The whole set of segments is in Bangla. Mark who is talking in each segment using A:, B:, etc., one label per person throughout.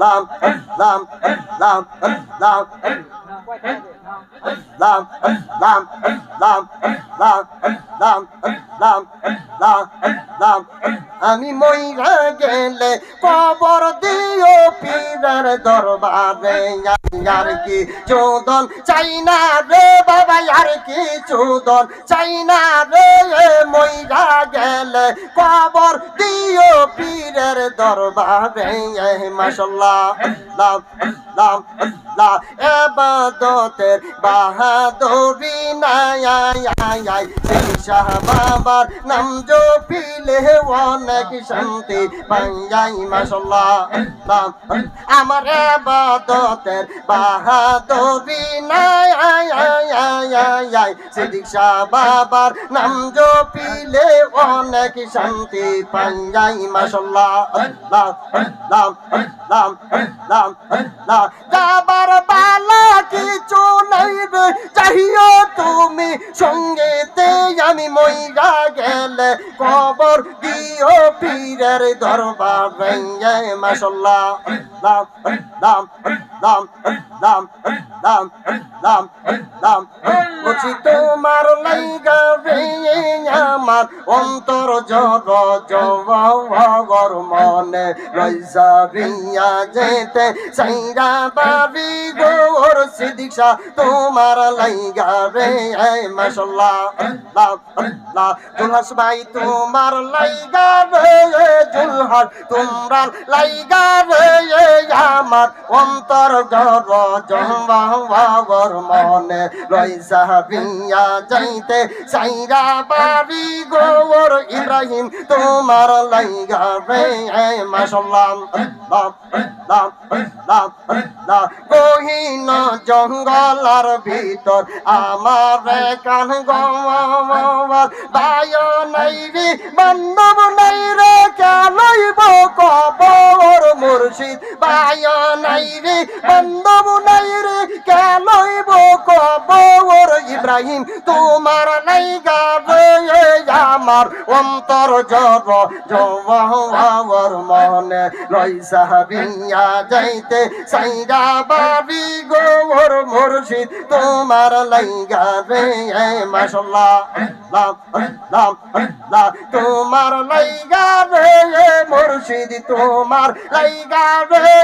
A: লাম লাম লাম লাম লাম Islam, Islam, Islam, Islam, Islam, Islam, Islam, Islam. আমি মহিলা গেলে কবর দিও পীরের দরবারে। আর কি চোদন চাই না রে বাবা আর কি চোদন চাই না রে। মহিলা গেলে কবর দিও পীরের দরবারে। মাসাল্লাহ আল্লাহ আল্লাহ এবাদতের বাহাদুরি নাই আয় সেই শাহ বাবার নাম জপিলে অনেক শান্তি মাশাল্লাহ আল্লাহ আমার এবাদতের বাহাদুরি নাই আয় আয় আয় আয় আয় সিদ্দিক শাহ বাবার নাম জপিলে অনেক শান্তি আল্লাহ আল্লাহ যাবার বালা কিছু নাই রে, চাহিও তুমি সঙ্গেতে আমি মইরা গেলে কবর দিও পীরের দরবার ভেঙ্গে মাশাল্লাহ আল্লাহ আল্লাহ আল্লাহ আল্লাহ আল্লাহ আল্লাহ আল্লাহ বলছি, তোমার লাইগা রে আমার অন্তর জর জবর মনে রইসা বিয়া যেতে সাইরা বাবি গোর সিদিকশা তোমার লাইগা রে মাশাল্লাহ, আল্লাহ আল্লাহ। জুলহাস ভাই, তোমার লাইগা রে জুলহাস তোমরা লাইগা রে। আমার অন্তর গর জহর মনে রইসা বিয়া যাইতে সাইরা বাড়ি গোর ইব্রাহিম, তোমার লাইগা রে আল্লাহ গহীন জঙ্গলার ভিতর আমার কান গমার বায় নাই রে বান্ধব নাই রে কেনইব কবর? মুর্শিদ বায় নাই রে বান্ধব নাই রে কবর ইব্রাহিম, তোমার নাই গাবে আমার অন্তর জব জবর মনে রইসা বিয়া যাইতে। সাইরা বাবি গোর মুর্শিদ, তোমার লাইগা রে মাশাল্লাহ তোমার লাইগা রে মুর্শিদ, তোমার লাইগা রে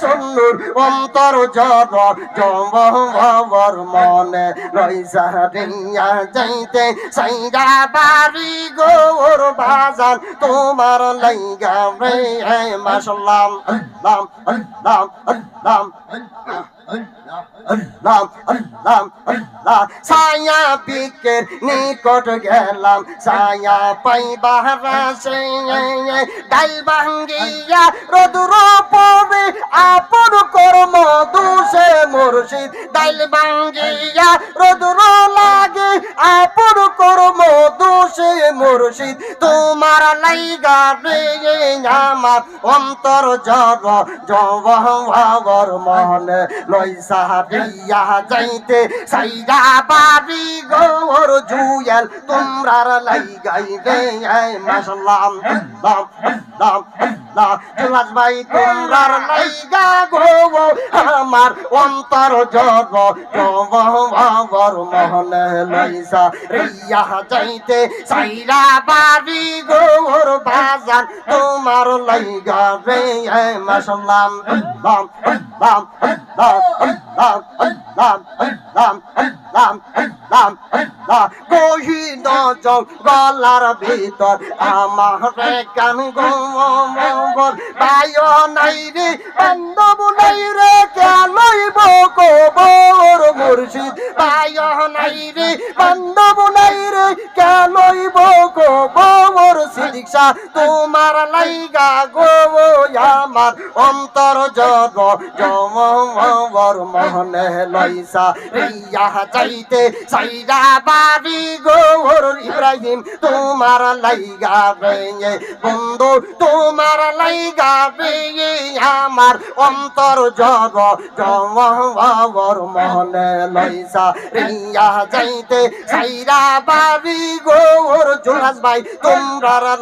A: সুন্দর অন্তর জব জবর মনে রইসা বিয়া যাইতে সাইরা বাড়ি গোর বাজার তোমার লাইগা রে মাসাল্লাম আল্লাহ আল্লাহ আল্লাহ। আল্লাহ আল্লাহ আল্লাহ সায়া পিকের নিকট গেলাম সায়া পাইবা রাসে ডাল ভাঙ্গিয়া রদুর পরে আপন কর্ম দোষে মুর্শিদ ডাল ভাঙ্গিয়া রদুর লাগে আপন কর্ম মুর্শিদ, তোমার আমার অন্তর জর জবর মনে লইসা দিয়া যাইতে সাইগা বাড়ি গোর জুয়েল, তোমরার লাইগাই রে মাশাল্লাহ দাম আল্লাহ। আল্লাহ জুলাস ভাই তোমরার লাইগা গো আমার অন্তর জগ জবর মহনে লইসা, রিয়া যাইতে সাইরা বাড়ি গোর বাজার। তোমার লাইগা রে রাম নাই রে, বান্ধব নাই রে কেনই বকবর মুর্শিদ? নাই রে, বান্ধব নাই রে কেনই বকবর মালিক তোমার লাইগা গো আমার অন্তর জগ জমর মহনে লইসা। রিয়া চাইতে সাইরা বাড়ি গোর ইব্রাহিম, তোমার লাইগা বেয়ে বন্ধু, তোমার লাইগা বেয়ে আমার অন্তর জগ জমর মহনে লইসা। রিয়া যাইতে সাইরা বাড়ি গোর জুলাস ভাই তোমরা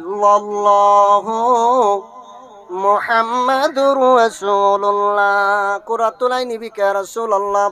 A: ইল্লাল্লাহ মুহাম্মাদুর রাসূলুল্লাহ। কুরাতুল আইনি বিকা রাসূলুল্লাহ।